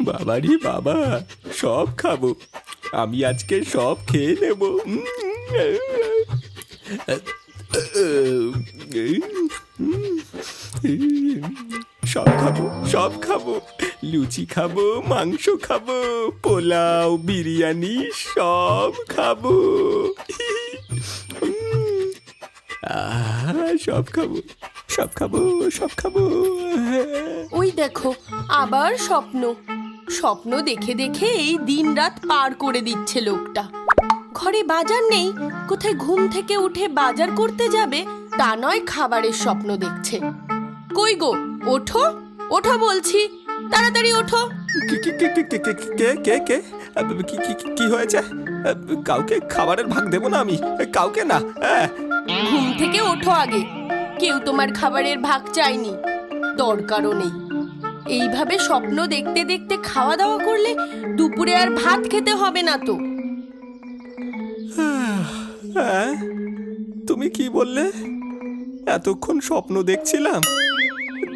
বাবারি বাবা, সব খাব। আমি আজকে সব খেয়ে নেব। সব খাব সব খাব। লুচি খাব, মাংস খাব, পোলাও, বিরিয়ানি, সব খাব। সব খাব। সব খাব সব খাব হ্যাঁ। ওই দেখো আবার স্বপ্ন। স্বপ্ন দেখে দেখে এই দিন রাত পার করে দিচ্ছে লোকটা। ঘরে বাজার নেই কোথায় ঘুম থেকে উঠে বাজার করতে যাবে তা নয় খাবারের স্বপ্ন দেখছে। কই গো ওঠো ওঠো বলছি তাড়াতাড়ি ওঠো। কে কে কে কি হয়েছে? কাউকে খাবারের ভাগ দেবো না আমি কাউকে না হ্যাঁ। ঘুম থেকে ওঠো আগে। কেউ তোমার খাবারের ভাগ চায়নি। দরকারও নেই। এইভাবে স্বপ্ন দেখতে দেখতে খাওয়া দাওয়া করলে দুপুরে আর ভাত খেতে হবে না তো। হ্যাঁ? তুমি কি বললে? এতক্ষণ স্বপ্ন দেখছিলাম।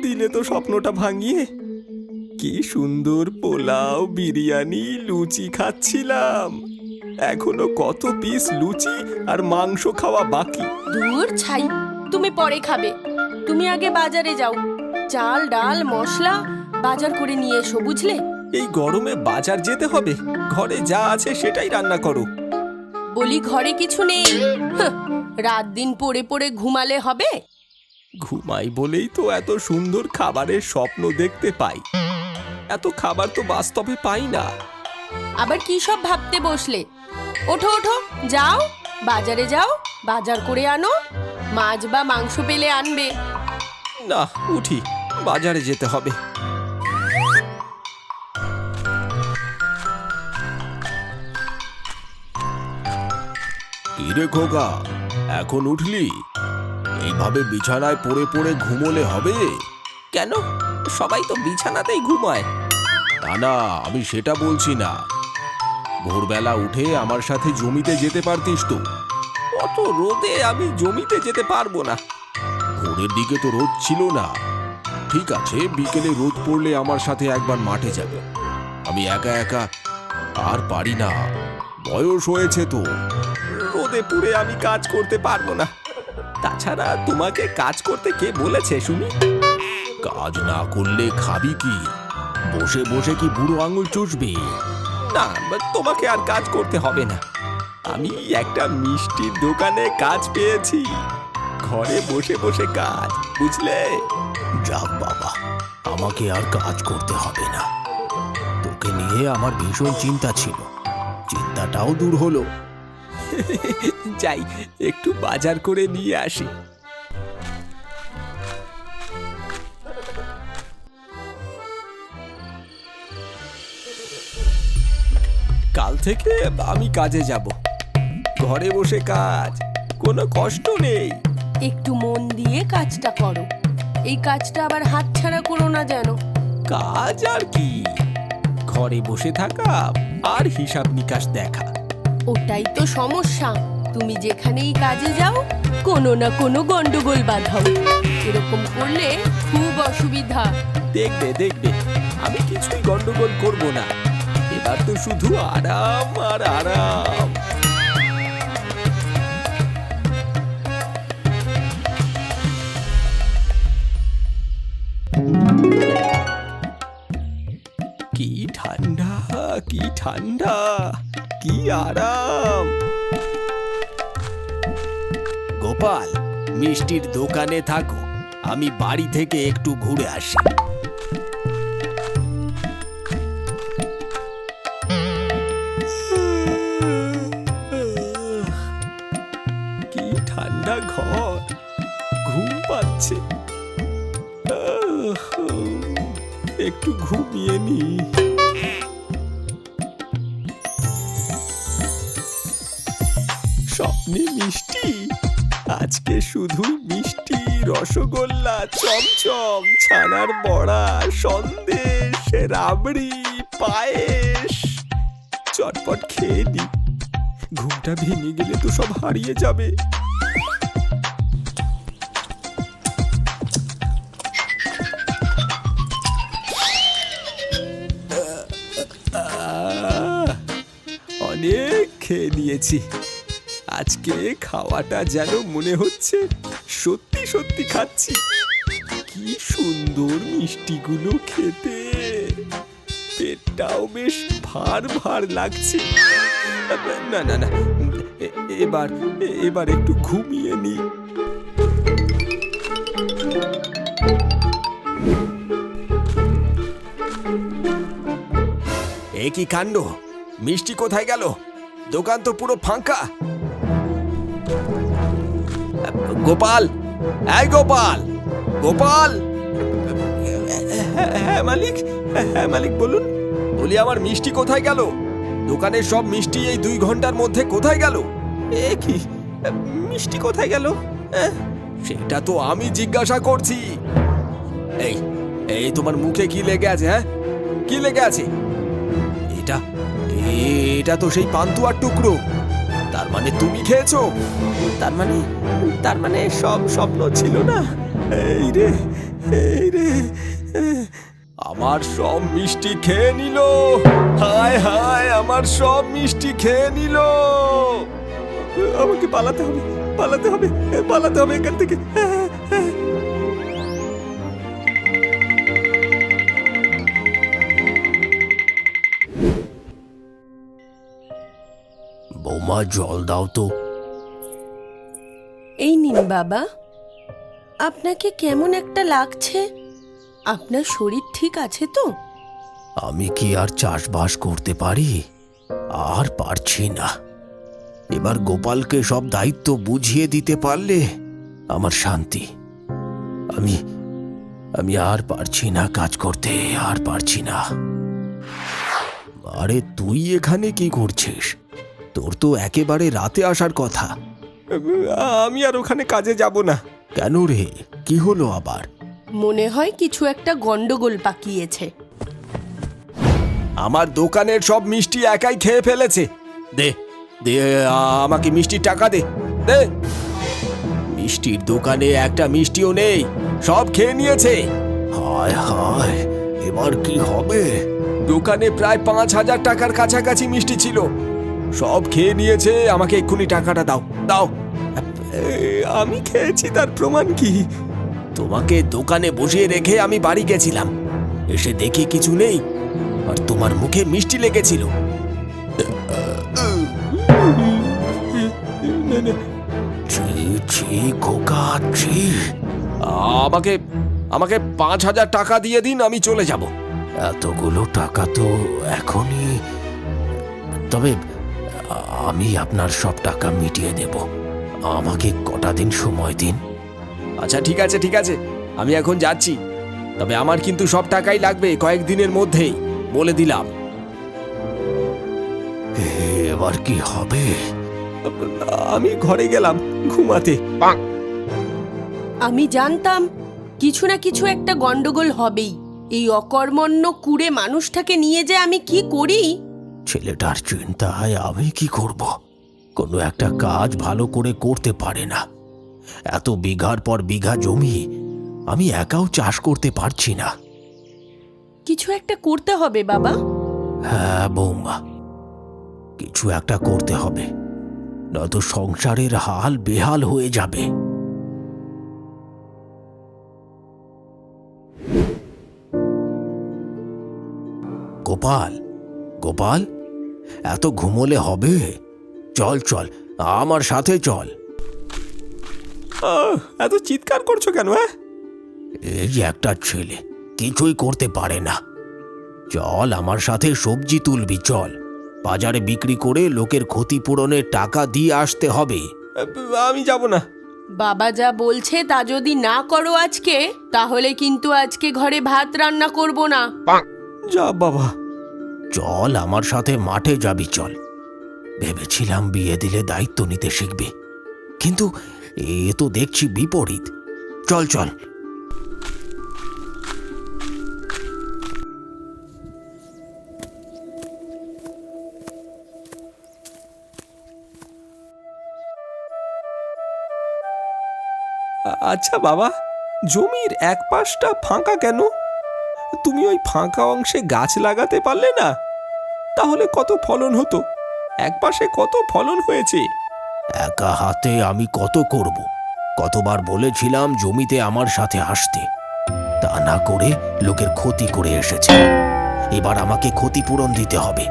দিনে তো স্বপ্নটা ভাঙিয়ে কি সুন্দর পোলাও বিরিয়ানি লুচি খাচ্ছিলাম। এখনও কত পিস লুচি আর মাংস খাওয়া বাকি। দূর ছাই। তুমি পরে খাবে। তুমি আগে বাজারে যাও। চাল ডাল মশলা বাজার করে নিয়ে এসো বুঝলে? এই গরমে বাজার যেতে হবে। ঘরে যা আছে সেটাই রান্না করো। বলি ঘরে কিছু নেই? হাহ, রাত দিন পড়ে পড়ে ঘুমালে হবে? ঘুমাই বলেই তো এত সুন্দর খাবারের স্বপ্ন দেখতে পাই। এত খাবার তো বাস্তবে পাই না। আবার কি সব ভাবতে বসলে? ওঠো ওঠো যাও বাজারে যাও বাজার করে আনো। মাছ বা মাংস পেলে আনবে। না উঠি বাজারে যেতে হবে। কিরে খোকা এখন উঠলি? এইভাবে বিছানায় পড়ে পড়ে ঘুমোলে হবে? কেন? সবাই তো বিছানাতেই ঘুমায়। না না আমি সেটা বলছি না। ভোরবেলা উঠে আমার সাথে জমিতে যেতে পারতিস তো। অত রোদে আমি জমিতে যেতে পারব না। ভোরের দিকে তো রোদ ছিল না। ঠিক আছে বিকেলে রোদ পড়লে আমার সাথে একবার মাঠে যাবে। আমি একা একা আর পারি না। বয়স হয়েছে তো। রোদে পুড়ে আমি কাজ করতে পারব না। তাছাড়া তোমাকে কাজ করতে কে বলেছে শুনি কাজ না করলে খাবি কি? বসে বসে কি বুড়ো আঙুল চুষবি? না তোমাকে আর কাজ করতে হবে না। আমি একটা মিষ্টির দোকানে কাজ পেয়েছি। ঘরে বসে বসে কাজ, বুঝলে? যাক বাবা, আমাকে আর কাজ করতে হবে না। তোকে নিয়ে আমার ভীষণ চিন্তা ছিল। চিন্তাটাও দূর হলো। যাই, একটু বাজার করে নিয়ে আসি। কাল থেকে আমি কাজে যাব। ঘরে বসে কাজ কোনো কষ্ট নেই। একটু মন দিয়ে কাজটা করো। এই কাজটা আবার হাতছাড়া করো না যেন। কাজ আর কি? ঘরে বসে থাকা আর হিসাব নিকাশ দেখা। ওটাই তো সমস্যা। তুমি যেখানেই কাজে যাও কোনো না কোনো গন্ডগোল বাঁধাও। এরকম করলে খুব অসুবিধা। দেখবে দেখবে। আমি কিছুই গন্ডগোল করব না। এবার তো শুধু আরাম আর আরাম। কি ঠান্ডা কি ঠান্ডা, কি আরাম। গোপাল, মিষ্টির দোকানে থাকো, আমি বাড়ি থেকে একটু ঘুরে আসি। কি ঠান্ডা ঘর, ঘুম পাচ্ছে। একটু ঘুমিয়ে নি। স্বপ্নে মিষ্টি, আজকে শুধু মিষ্টি, রসগোল্লা, চমচম, ছানার বড়া, সন্দেশ, রাবড়ি, পায়েস। চটপট খেয়ে নি। ঘুমটা ভেঙে গেলে তো সব হারিয়ে যাবে। খেয়ে নিয়েছি। আজকে খাওয়াটা যেন মনে হচ্ছে সত্যি সত্যি খাচ্ছি। কি সুন্দর মিষ্টিগুলো খেতে। পেটটাও বেশ ভার ভার লাগছে। না না না এবার এবার একটু ঘুমিয়ে নি এ কি কাণ্ড? মিষ্টি কোথায় গেল? দোকান তো পুরো ফাঁকা। গোপাল এই গোপাল গোপাল। হ্যাঁ মালিক হ্যাঁ মালিক বলুন। বলি আমার মিষ্টি কোথায় গেল? দোকানের সব মিষ্টি এই দুই ঘণ্টার মধ্যে কোথায় গেল? এ কি? মিষ্টি কোথায় গেল? সেটা তো আমি জিজ্ঞাসা করছি। এই এই তোমার মুখে কি লেগে আছে হ্যাঁ? কি লেগে আছে? এটা তো সেই পান্তুয়ার টুকরো। তার মানে তুমি খেয়েছো? তার মানে তার মানে সব স্বপ্ন ছিল না। এই রে এই রে। আমার সব মিষ্টি খেয়ে নিল। হায় হায় আমার সব মিষ্টি খেয়ে নিল। আমাকে পালাতে হবে পালাতে হবে পালাতে হবে এখান থেকে। বৌমা জল দাও তো। এই নিন বাবা। আপনাকে কেমন একটা লাগছে? আপনার শরীর ঠিক আছে তো? আমি কি আর চাষবাস করতে পারি? আর পারছি না। এবার গোপালকে সব দায়িত্ব বুঝিয়ে দিতে পারলে আমার শান্তি। আমি আমি আর পারছি না কাজ করতে আর পারছি না। আরে তুই এখানে কি করছিস? তোর তো একেবারে রাতে আসার কথা। আমি আর ওখানে কাজে যাব না। কেন রে? কি হলো আবার? মনে হয় কিছু একটা গন্ডগোল পাকিয়েছে। আমার দোকানের সব মিষ্টি একাই খেয়ে ফেলেছে। দে দে আমাকে মিষ্টির টাকা দে দে। মিষ্টির দোকানে একটা মিষ্টিও নেই সব খেয়ে নিয়েছে। হায় হায় এবার কি হবে? দোকানে প্রায় পাঁচ হাজার টাকার কাছাকাছি মিষ্টি ছিল। সব খেয়ে নিয়েছে, আমাকে এক্ষুনি টাকাটা দাও দাও। আমি খেয়েছি, তার প্রমাণ কি? তোমাকে দোকানে বসিয়ে রেখে আমি বাড়ি গেছিলাম। এসে দেখি কিছু নেই, আর তোমার মুখে মিষ্টি লেগেছিল। আমাকে আমাকে পাঁচ হাজার টাকা দিয়ে দিন, আমি চলে যাব। এতগুলো টাকা তো এখনই তবে আমি আপনার সব টাকা মিটিয়ে দেব। আমাকে কটা দিন সময় দিন। আচ্ছা ঠিক আছে ঠিক আছে। আমি এখন যাচ্ছি। তবে আমার কিন্তু সব টাকাই লাগবে কয়েকদিনের মধ্যেই। বলে দিলাম। এবার কি হবে? আমি ঘরে গেলাম ঘুমাতে। আমি জানতাম কিছু না কিছু একটা গন্ডগোল হবেই। এই অকর্মণ্য কুড়ে মানুষটাকে নিয়ে যে আমি কি করি? ছেলেটার চিন্তায় আমি কি করব? কোনো একটা কাজ ভালো করে করতে পারে না। এত বিঘার পর বিঘা জমি আমি একাও চাষ করতে পারছি না। কিছু একটা করতে হবে বাবা। হ্যাঁ বৌমা। কিছু একটা করতে হবে। নয়তো সংসারের হাল বেহাল হয়ে যাবে। গোপাল গোপাল? এত ঘুমোলে হবে? চল চল আমার সাথে চল। আহ, এত চিৎকার করছ কেন হ্যাঁ? এই যে একটা ছেলে কিছুই করতে পারে না। চল আমার সাথে সবজি তুলবি চল। বাজারে বিক্রি করে লোকের ক্ষতিপূরণের টাকা দিয়ে আসতে হবে। আমি যাব না। বাবা যা বলছে তা যদি না করো আজকে তাহলে কিন্তু আজকে ঘরে ভাত রান্না করব না। যা বাবা। চল আমার সাথে মাঠে যাবি, চল। ভেবেছিলাম বিয়ে দিলে দায়িত্ব নিতে শিখবি, কিন্তু এ তো দেখছি বিপরীত। চল চল। আচ্ছা বাবা, জমির এক পাশটা ফাঁকা কেন? তুমি ওই ফাঁকা অংশে গাছ লাগাতে পারলে না? তাহলে কত ফলন হতো? এক পাশে কত ফলন হয়েছে? একা হাতে আমি কত করব? কতবার বলেছিলাম জমিতে আমার সাথে আসতে তা না করে লোকের ক্ষতি করে এসেছে। এবার আমাকে ক্ষতিপূরণ দিতে হবে।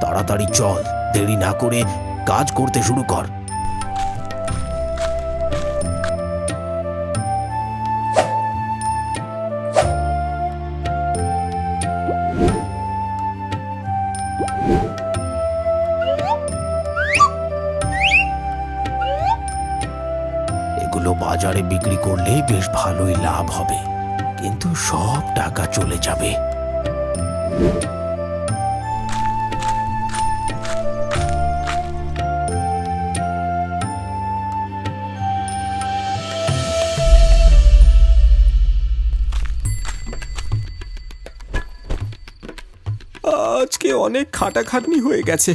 তাড়াতাড়ি চল, দেরি না করে কাজ করতে শুরু কর। বেশ ভালোই লাভ হবে। কিন্তু সব টাকা চলে যাবে। আজকে অনেক খাটাখাটনি হয়ে গেছে।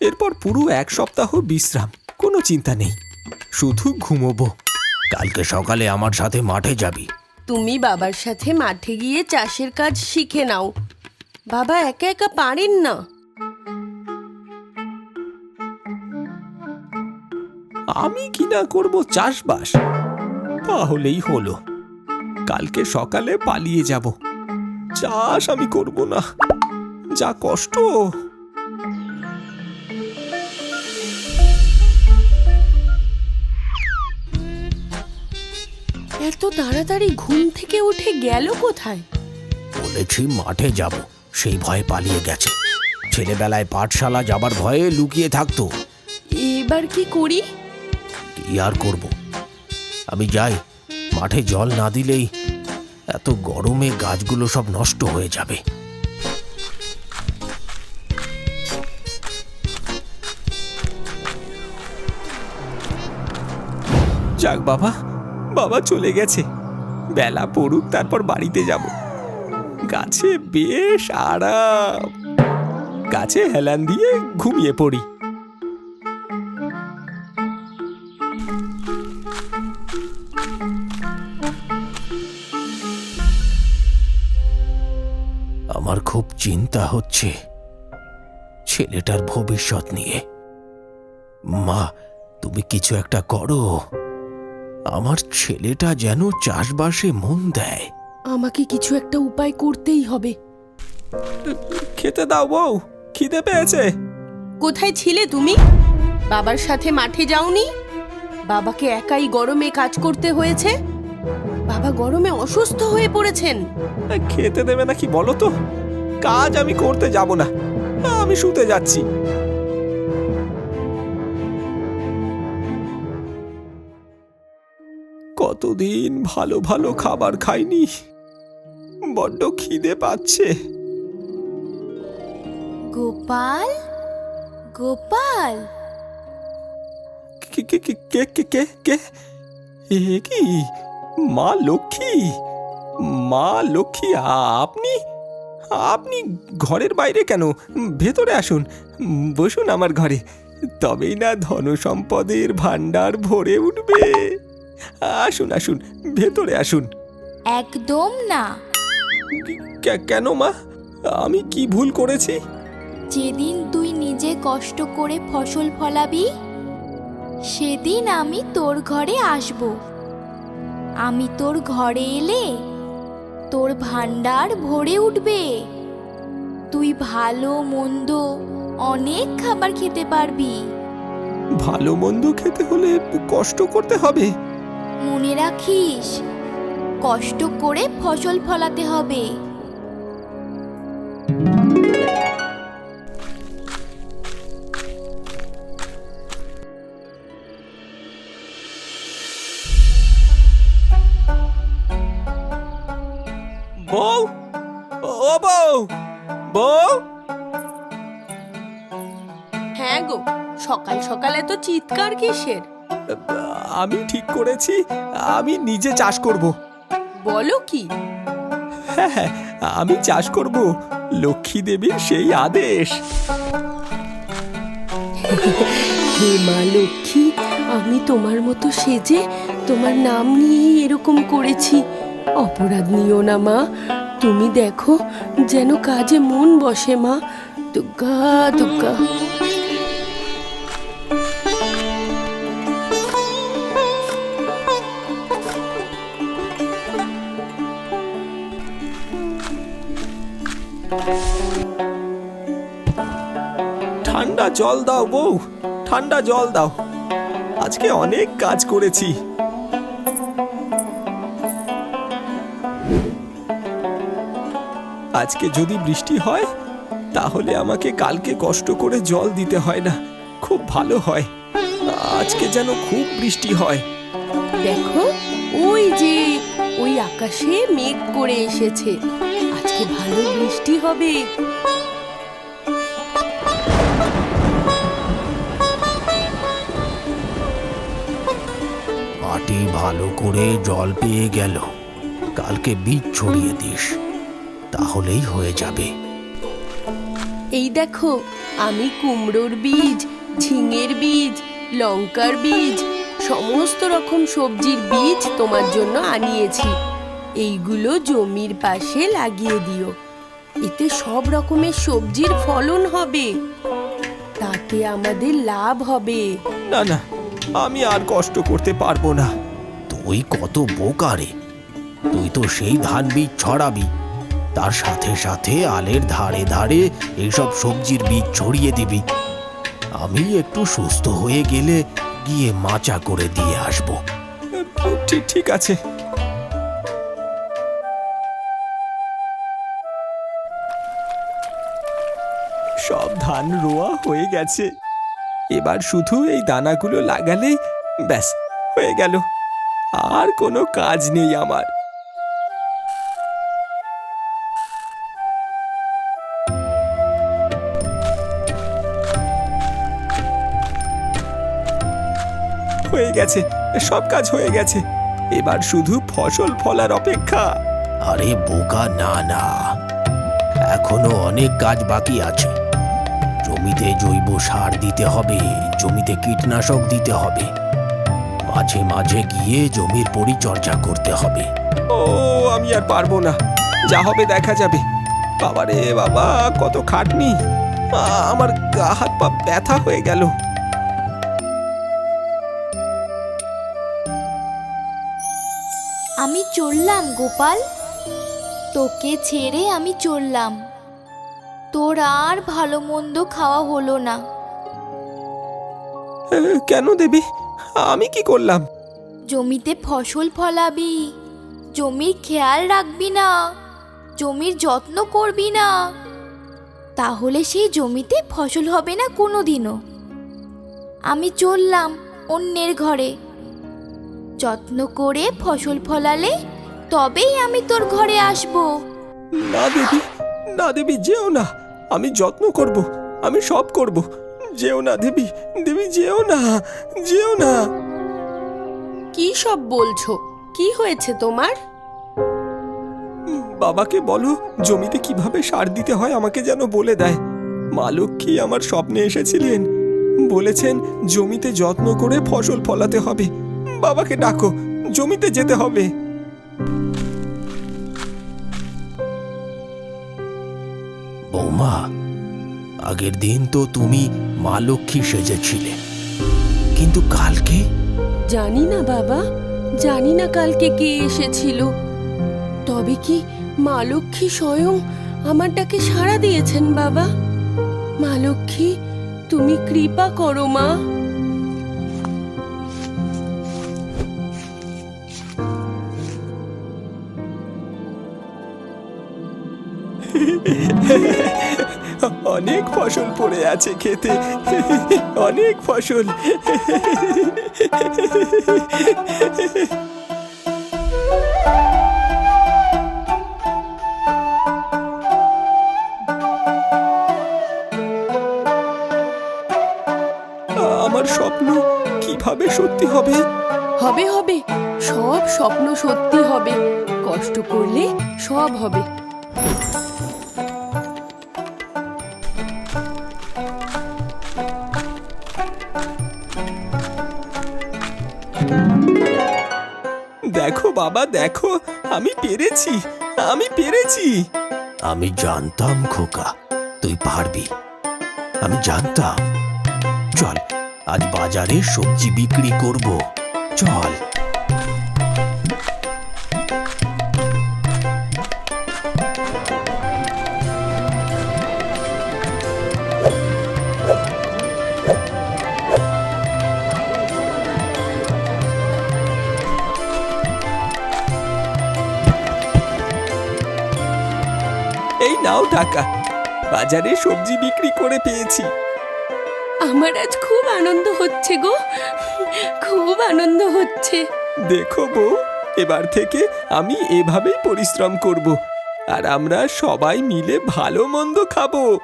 এরপর পুরো এক সপ্তাহ বিশ্রাম, কোনো চিন্তা নেই। শুধু ঘুমোবো। কালকে সকালে আমার সাথে মাঠে যাবি। তুমি বাবার সাথে মাঠে গিয়ে চাষের কাজ শিখে নাও। বাবা একা একা পারেন না। আমি কি না করব চাষবাস? তাহলেই হলো। কালকে সকালে পালিয়ে যাব। চাষ আমি করব না। যা কষ্ট। এত তাড়াতাড়ি ঘুম থেকে উঠে গেল কোথায়? বলেছি মাঠে যাব সেই ভয়ে পালিয়ে গেছে। ছেলেবেলায় পাঠশালা যাবার ভয়ে লুকিয়ে থাকতো। এবার কি করি? কি আর করব? আমি যাই মাঠে জল না দিলেই এত গরমে গাছগুলো সব নষ্ট হয়ে যাবে। যাক বাবা বাবা চলে গেছে। বেলা পড়ুক, তারপর বাড়িতে যাব। গাছে বেশ আরাম। গাছে হেলান দিয়ে ঘুমিয়ে পড়ি। আমার খুব চিন্তা হচ্ছে ছেলেটার ভবিষ্যৎ নিয়ে। মা, তুমি কিছু একটা করো। আমার ছেলেটা যেন চাষবাসে মন দেয়। আমাকে কিছু একটা উপায় করতেই হবে। খেতে দাও বউ। খিদে পেয়েছে। কোথায় ছিলে তুমি? বাবার সাথে মাঠে যাওনি? বাবাকে একাই গরমে কাজ করতে হয়েছে? বাবা গরমে অসুস্থ হয়ে পড়েছেন। খেতে দেবে নাকি বলো তো? কাজ আমি করতে যাব না। আমি শুতে যাচ্ছি। কতদিন ভালো ভালো খাবার খাইনি। বড্ড খিদে পাচ্ছে। গোপাল? গোপাল? কে কে কে কে কে কে কে? এ কি? মা লক্ষ্মী? মা লক্ষ্মী আপনি? আপনি ঘরের বাইরে কেন? ভেতরে আসুন। বসুন আমার ঘরে। তবেই না ধন সম্পদের ভাণ্ডার ভরে উঠবে। আসুন আসুন ভেতরে আসুন। একদম না। কেন মা? আমি কি ভুল করেছি? যেদিন তুই নিজে কষ্ট করে ফসল ফলাবি সেদিন আমি তোর ঘরে আসব। আমি তোর ঘরে এলে তোর ভাণ্ডার ভরে উঠবে। তুই ভালো মন্দ অনেক খাবার খেতে পারবি। ভালো মন্দ খেতে হলে কষ্ট করতে হবে। মনে রাখিস কষ্ট করে ফসল ফলাতে হবে। বউ? ও বউ বউ? হ্যাঁ গো সকাল সকাল এত চিৎকার কিসের? আমি ঠিক করেছি আমি নিজে চাষ করব। বলো কি? হ্যাঁ হ্যাঁ আমি চাষ করব লক্ষ্মী দেবীর সেই আদেশ। হে মা লক্ষ্মী আমি তোমার মতো সেজে তোমার নাম নিয়েই এরকম করেছি। অপরাধ নিও না মা তুমি দেখো যেন কাজে মন বসে মা। দুর্গা দুর্গা ঠান্ডা জল দাও বউ, ঠান্ডা জল দাও। আজকে অনেক কাজ করেছি। আজকে যদি বৃষ্টি হয়, তাহলে আমাকে কালকে কষ্ট করে জল দিতে হয় না। খুব ভালো হয়। আজকে যেন খুব বৃষ্টি হয়। দেখো, ওই যে, ওই আকাশে মেঘ করে এসেছে। আজকে ভালো বৃষ্টি হবে। মাটি ভালো করে জল পেয়ে গেল? কালকে বীজ ছড়িয়ে দিস তাহলেই হয়ে যাবে। এই দেখো আমি কুমড়োর বীজ ঝিঙের বীজ লঙ্কার বীজ সমস্ত রকম সবজির বীজ তোমার জন্য আনিয়েছি। এইগুলো জমির পাশে লাগিয়ে দিও। এতে সব রকমের সবজির ফলন হবে। তাতে আমাদের লাভ হবে। না না আমি আর কষ্ট করতে পারব না। তুই কত বোকা রে তুই তো সেই ধান বীজ ছড়াবি। তার সাথে সাথে আলের ধারে ধারে এইসব সবজির বীজ ছড়িয়ে দিবি। আমি একটু সুস্থ হয়ে গেলে গিয়ে মাচা করে দিয়ে আসব। ঠিক ঠিক আছে। সব ধান রোয়া হয়ে গেছে। এবার শুধু এই দানাগুলো লাগালেই ব্যাস, হয়ে গেল। আর কোনো কাজ নেই আমার। হয়ে গেছে, সব কাজ হয়ে গেছে। এবার শুধু ফসল ফলার অপেক্ষা। আরে বোকা, না না। এখনও অনেক কাজ বাকি আছে। জমিতে জৈব সার দিতে হবে, জমিতে কীটনাশক দিতে হবে। মাঝে মাঝে গিয়ে জমির পরিচর্যা করতে হবে। ও আমি আর পারব না। যা হবে দেখা যাবে। বাবা রে বাবা কত খাটনি। আ, আমার গা হাত পা ব্যথা হয়ে গেল। আমি চললাম গোপাল। তোকে ছেড়ে আমি চললাম। তোর আর ভালো মন্দ খাওয়া হলো না। কেন দেবী? আমি কি করলাম? জমিতে ফসল ফলাবি জমির খেয়াল রাখবি না জমির যত্ন করবি না তাহলে সেই জমিতে ফসল হবে না কোনো দিনও আমি চললাম অন্যের ঘরে। যত্ন করে ফসল ফলালে তবেই আমি তোর ঘরে আসব। না দেবী না দেবী যেও না। আমি যত্ন করব আমি সব করব। যেও না দেবী দেবী যেও না যেও না। কি সব বলছো? কি হয়েছে তোমার? বাবাকে বলো জমিতে কীভাবে সার দিতে হয় আমাকে যেন বলে দেয়। মা লক্ষ্মী আমার স্বপ্নে এসেছিলেন। বলেছেন জমিতে যত্ন করে ফসল ফলাতে হবে। বাবাকে ডাকো জমিতে যেতে হবে। বৌমা আগের দিন তো তুমি মা লক্ষ্মী সেজেছিলে। কিন্তু কালকে? জানি না বাবা জানি না কালকে কে এসেছিল। তবে কি মা লক্ষ্মী স্বয়ং আমার ডাকে সাড়া দিয়েছেন বাবা? মা লক্ষ্মী তুমি কৃপা করো মা। অনেক ফসল পড়ে আছে খেতে। অনেক ফসল। আমার স্বপ্ন কীভাবে সত্যি হবে? হবে হবে। সব স্বপ্ন সত্যি হবে। কষ্ট করলে সব হবে। বাবা, দেখো, আমি পেরেছি আমি পেরেছি। আমি জানতাম, খোকা, তুই পারবি। আমি জানতাম। চল, আজ বাজারে সবজি বিক্রি করব। চল। টাকা। বাজারে সবজি বিক্রি করে পেয়েছি। আমার আজ খুব আনন্দ হচ্ছে গো। খুব আনন্দ হচ্ছে। দেখো বউ এবার থেকে আমি এভাবেই পরিশ্রম করব। আর আমরা সবাই মিলে ভালো মন্দ খাব।